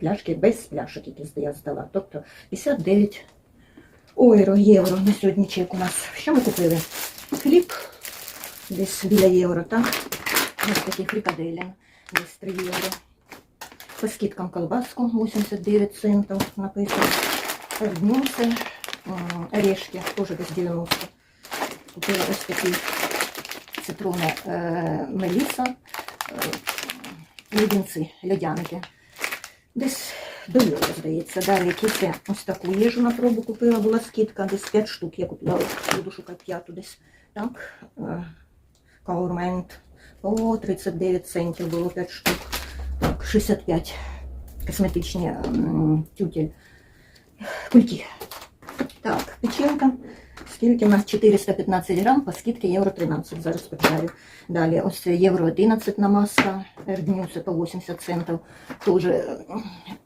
пляшки без пляшок, які я здала. Тобто 59 ойро, євро на сьогодні чек у нас. Що ми купили? Хліб десь біля євро, так? Ось такі фрикаделі, десь 3 євро. По скидкам колбаску 89 центів написано. М, орешки, теж десь 90. Купила ось такі цитрони е, Меліса, е, леденці, льодяники. Десь до євро, здається. Далі кільце ось таку їжу на пробу купила, була скидка, десь 5 штук. Я купила, буду шукати п'яту десь. Так, е, каурмент. По 39 центів було 5 штук. Так, 65 косметичні тютель. Кульки. Так, печенька. Скільки у нас 415 грам, по скидці євро 13. Зараз почаю. Далі ось це євро 11 намазка. Ерднюси по 80 центів. Тоже е,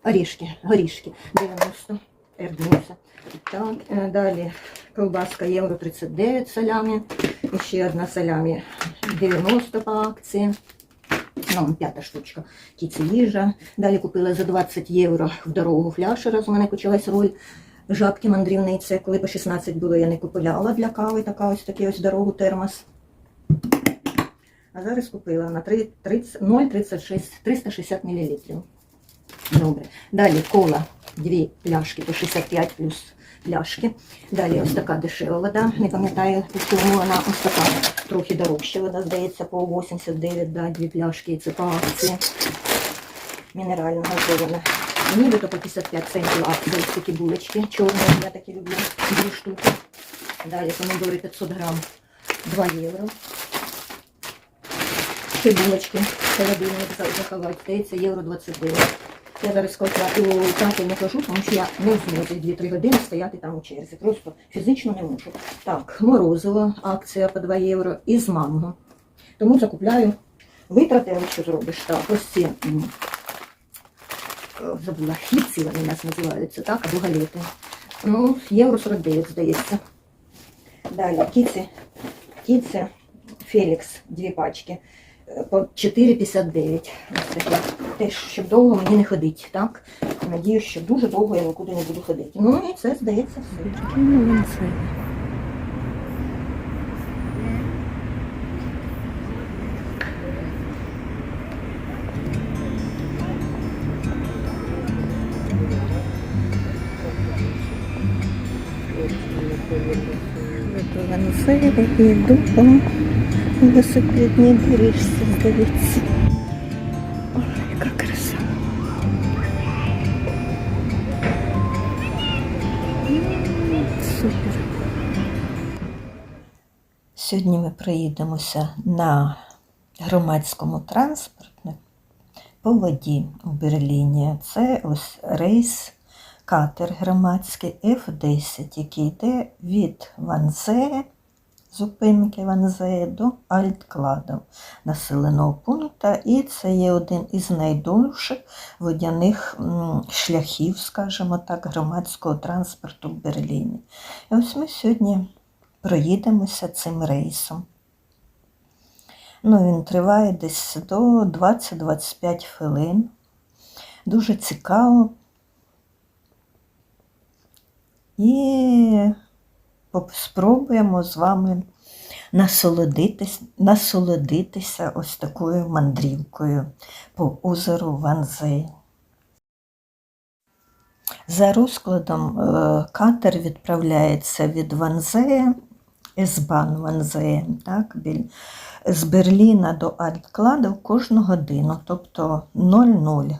орешки, горішки 90 ерднюси. Так, е, далі колбаска євро 39 салями. І ще одна салями 90 по акції. Ну, п'ята штучка. Кіці їжа. Далі купила за 20 євро в дорогу фляшера. З мене почалась роль жабки мандрівниці. Коли по 16 було, я не купувала для кави. Така ось такий ось дорогу термос. А зараз купила на 0,36 360 мл. Добре. Далі кола, дві пляшки по 65 плюс пляшки. Далі ось така дешева вода. Не пам'ятаю, по чому вона ось така трохи дорожча вода, здається, по 89, да, дві пляшки. Це по акції. Мінеральна газована. Нібито по 55 центів акції ось такі булочки. Чорні, я такі люблю. Дві штуки. Далі помідори 500 грам, 2 євро. Ще булочки, холодильник за- заховати, здається, євро 29. Я зараз сказала, у театр не кажу, тому що я не зможу 2-3 години стояти там у черзі. Просто фізично не можу. Так, морозиво, акція по 2 євро і з манго. Тому закупляю витрати, але що зробиш. Так, ось е, забула, хлібці вони у нас називаються, так, або галети. Ну, євро 49, здається. Далі, кіці, кіці, Фелікс, дві пачки е, по 4,59. Ось. Теж, щоб довго мені не ходити, так? Надіюсь, що дуже довго я нікуди не буду ходити. Ну і це, здається, все. Йду по велосипедній доріжці, здається. Ой, яка краса. Супер. Сьогодні ми проїдемося на громадському транспорті по воді у Берліні. Це ось рейс катер громадський F10, який йде від Ванзе зупинки Ванзеї до Альткладов населеного пункту. І це є один із найдовших водяних шляхів, скажімо так, громадського транспорту в Берліні. І ось ми сьогодні проїдемося цим рейсом. Ну, він триває десь до 20-25 хвилин. Дуже цікаво. І спробуємо з вами насолодитись, насолодитися ось такою мандрівкою по озеру Ванзей. За розкладом е, катер відправляється від Ванзея, Есбан Ванзея, так, біль, з Берліна до Альткладов кожну годину, тобто 00 е,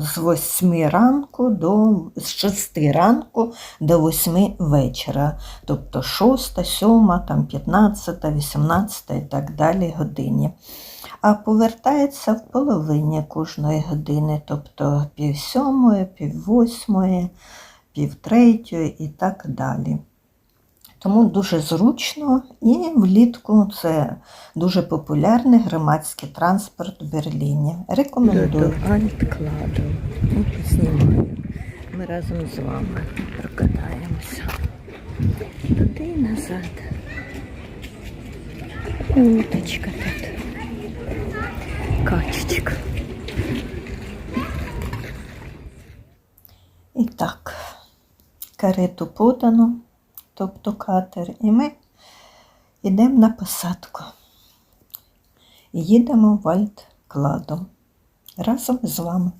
з 8 ранку до з 6 ранку до 8 вечора, тобто 6, 7, там 15, 18 і так далі годині. А повертається в половині кожної години, тобто пів сьомої, пів восьмої, пів третьої і так далі. Тому дуже зручно і влітку це дуже популярний громадський транспорт в Берліні. Рекомендую. Альткладу. Ну, знімаю. Ми разом з вами прокатаємося. Туди і назад. Уточка тут. Качечка. І так, карету подано, тобто катер, і ми йдемо на посадку. І їдемо в Альткладу разом з вами.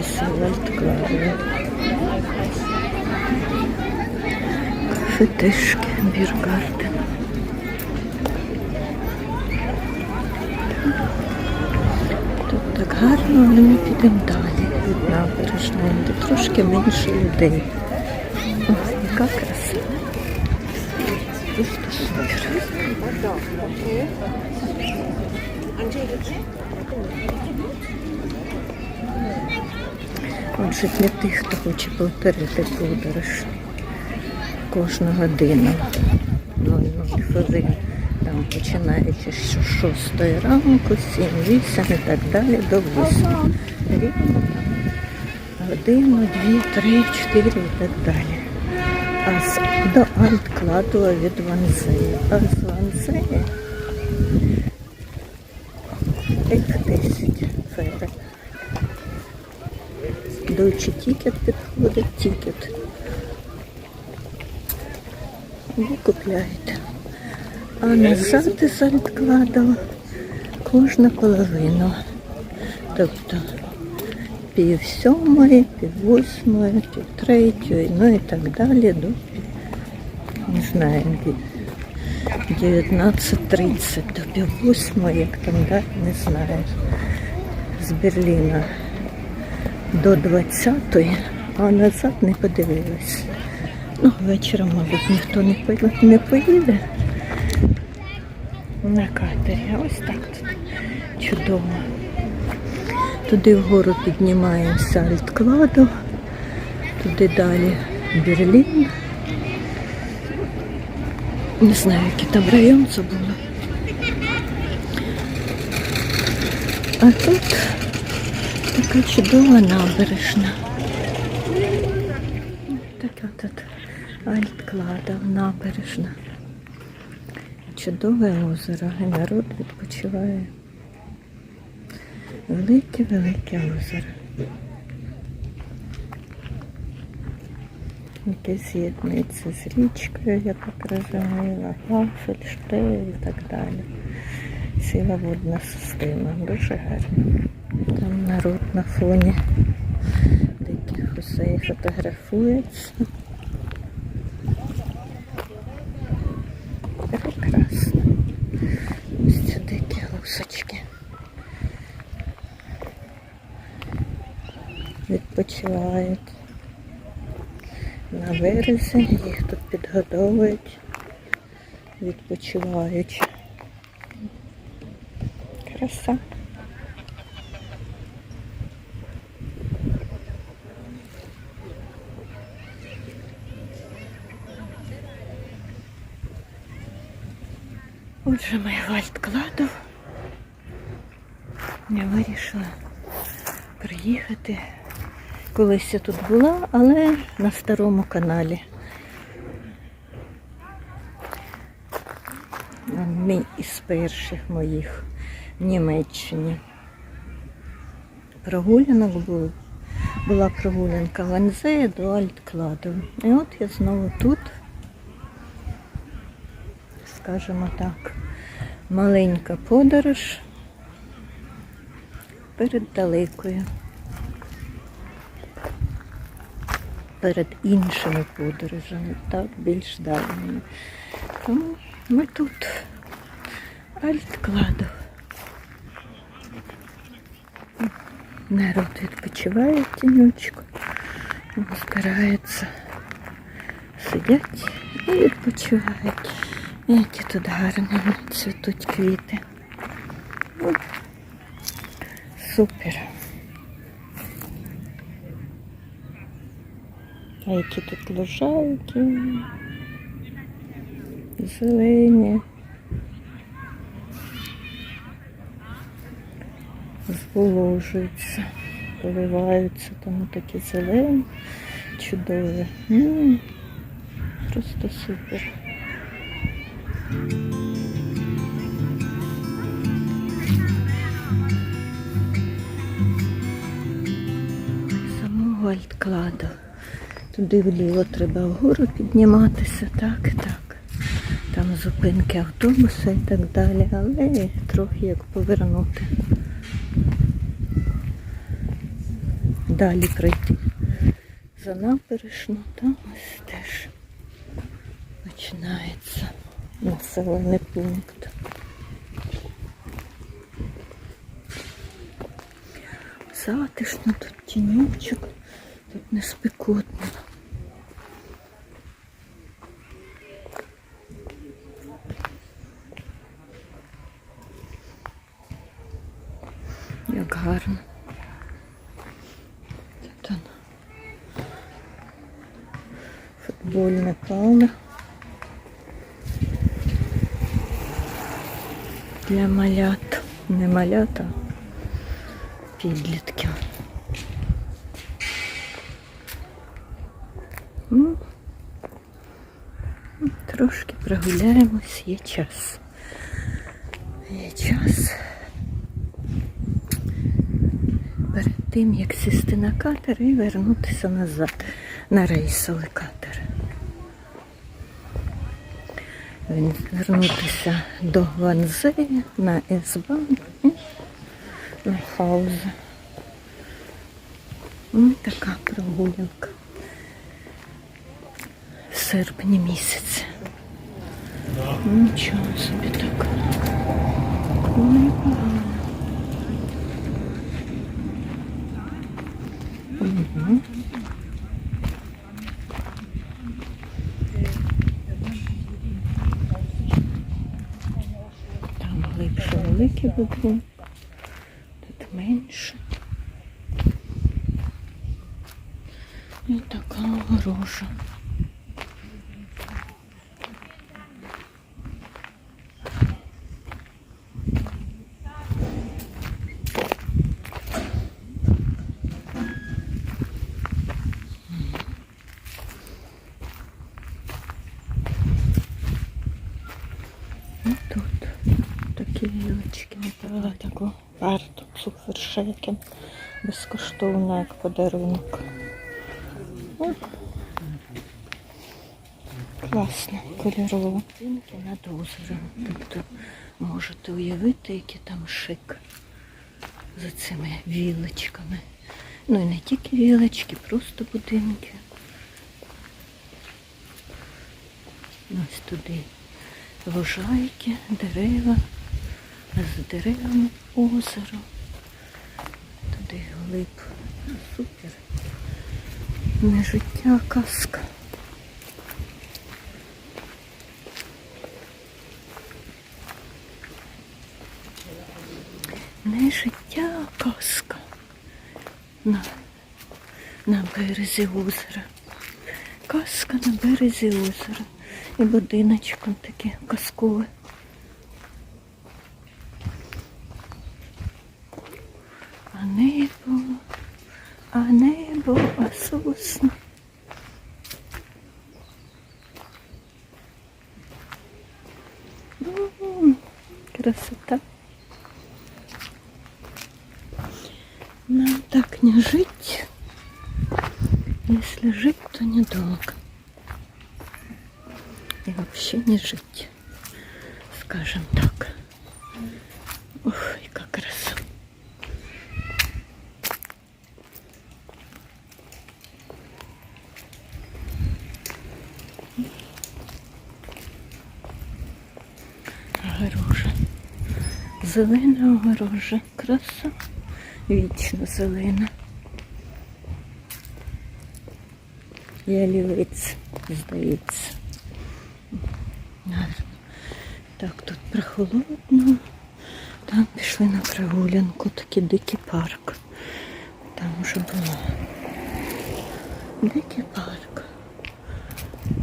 18 травня. Кафетишки, біргарден. Тут так гарно, але ми підемо далі від набережної, де трошки менше людей. О, яка краса. Просто Отже, для тих, хто хоче повторити подорож кожну годину 00 хвилин, там починаючи з 6 ранку, 7, 8 і так далі до 8. Рівно годину, 2, 3, 4 і так далі. А з, до Альткладова від Ванзея. А з Ванзея F10 фери. Deutsche Ticket підходить, тікет. Ви купляєте. А назад із Альткладова кожна половина. Тобто пів сьомої, пів восьмої, пів третьої, ну і так далі до не знаю, від 19.30 до пів восьмої, як там далі, не знаю. З Берліна до 20-ї, а назад не подивилась. Ну, вечором, мабуть, ніхто не поїде, не поїде на катері. А Ось так тут чудово. Туди вгору піднімаємося Альткладу, туди далі Берлін. Не знаю, який там район забула. А тут така чудова набережна. Така тут Альтклада, набережна. Чудове озеро, і народ відпочиває. Велике-велике озеро. Яке з'єднується з річкою, я так розуміла, Гафель, Штейл і так далі. Ціла водна система, дуже гарно. Там народ на фоні диких гусей фотографується. Прекрасно. Ось ці дикі гусочки. Відпочивають. На березі їх тут підгодовують, відпочивають. Краса. Отже, ми вальткладу. Я вирішила приїхати. Колись я тут була, але на старому каналі. Мій із перших моїх в Німеччині. Прогулянок був. Була прогулянка в Анзеї до Альткладу. І от я знову тут, скажімо так, маленька подорож перед далекою. перед іншими подорожами, так, більш дальніми. Тому ми тут Альткладу. Народ відпочиває тінючку, збирається, сидять і відпочивають. Які тут гарні цвітуть квіти. Супер. А які тут лужайки, зелені, зволожуються, поливаються, тому такі зелені, чудові. Просто супер. Самого Альткладу. Туди вліво треба вгору підніматися, так, так. Там зупинки автобуса і так далі, але трохи як повернути. Далі пройти за набережну, там ось теж починається населений пункт. Затишно, тут тіньочок, тут не спекотно. Як гарно. Тут воно. Футбольне поле. Для малят. Не малят, а підлітків. Ну, трошки прогуляємось, є час. Є час. Перед тим, як сісти на катер і вернутися назад на рейсовий катер. Він вернутися до Ванзея на С-Бан і на Хауза. М, Така прогулянка. В серпні місяці. Нічого собі так. Непогано. Мгм. que такі вілочки направила таку варту цукершеки безкоштовно як подарунок. О, Класно, кольорово. Над озером. Тобто можете уявити, який там шик за цими вілочками. Ну і не тільки вілочки, просто будинки. Ось туди лужайки, дерева, з деревами озеро. Туди глиб. Супер. Не життя, а казка. Не життя, а казка. На, на березі озера. Казка на березі озера. І будиночком таке казкове. Нам так не жить. Если жить, то недолго. И вообще не жить. Скажем так. Ух, и как красиво. Огорожа. Зелена огорожа. Краса. Вічно зелена. Ялівець, здається. Гарно. Так, тут прохолодно. Там пішли на прогулянку, такий дикий парк. Там уже було. Дикий парк.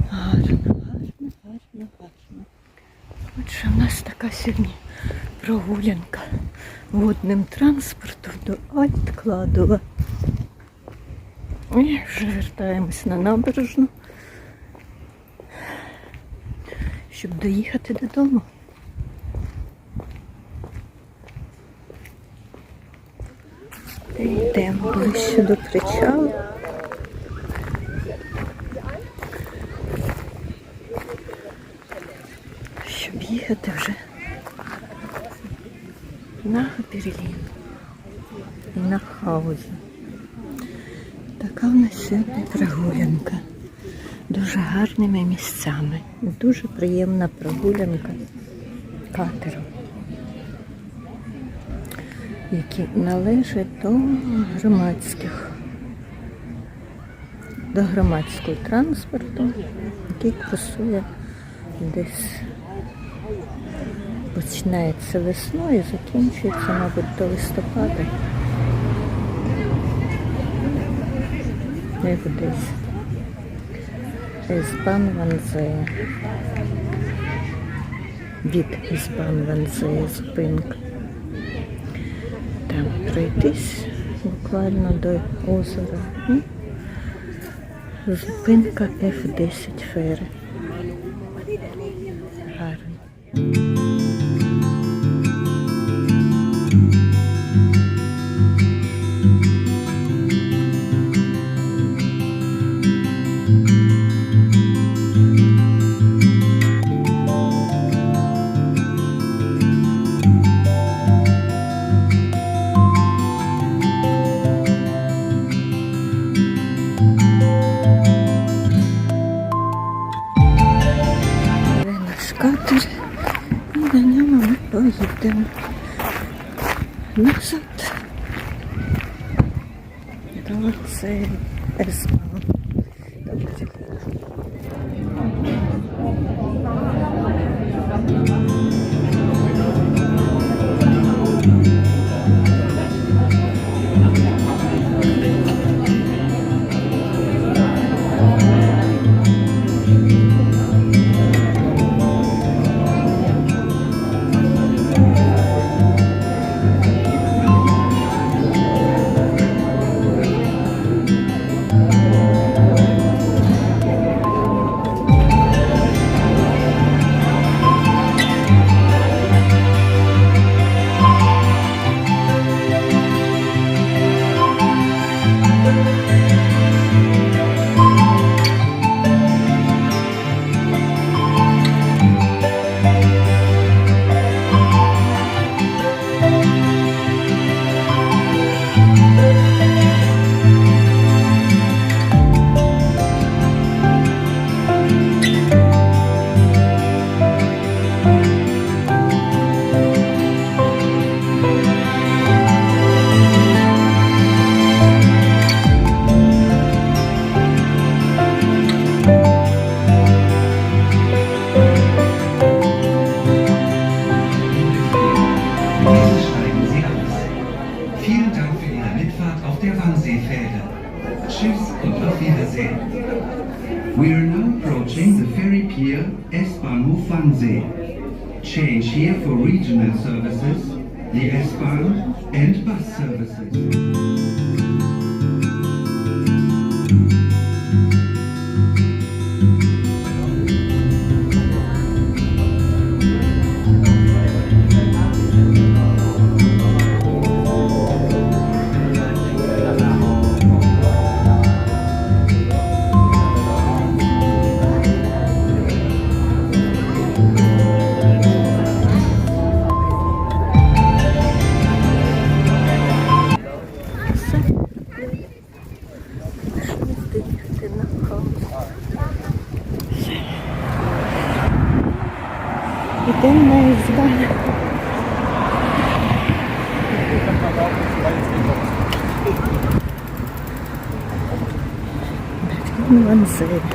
Гарно, гарно, гарно, гарно. Отже, у нас така сьогодні прогулянка водним транспортом до Альткладова. І вже вертаємось на набережну, щоб доїхати додому. Йдемо ближче до причалу. Щоб їхати вже на Берлін і на Хаузен. Така в нас сьогодні прогулянка. Дуже гарними місцями. Дуже приємна прогулянка катером, які належать до громадських, до громадського транспорту, який курсує десь починається весною закінчується, мабуть, до листопада. Як десь. Ізбан Ванзе. Від Ізбан Ванзе зупинка. Там пройтись буквально до озера. Ну, Зупинка F10 фери. Донямо ми поїдемо назад. Це есмал. Change here for regional services, the see.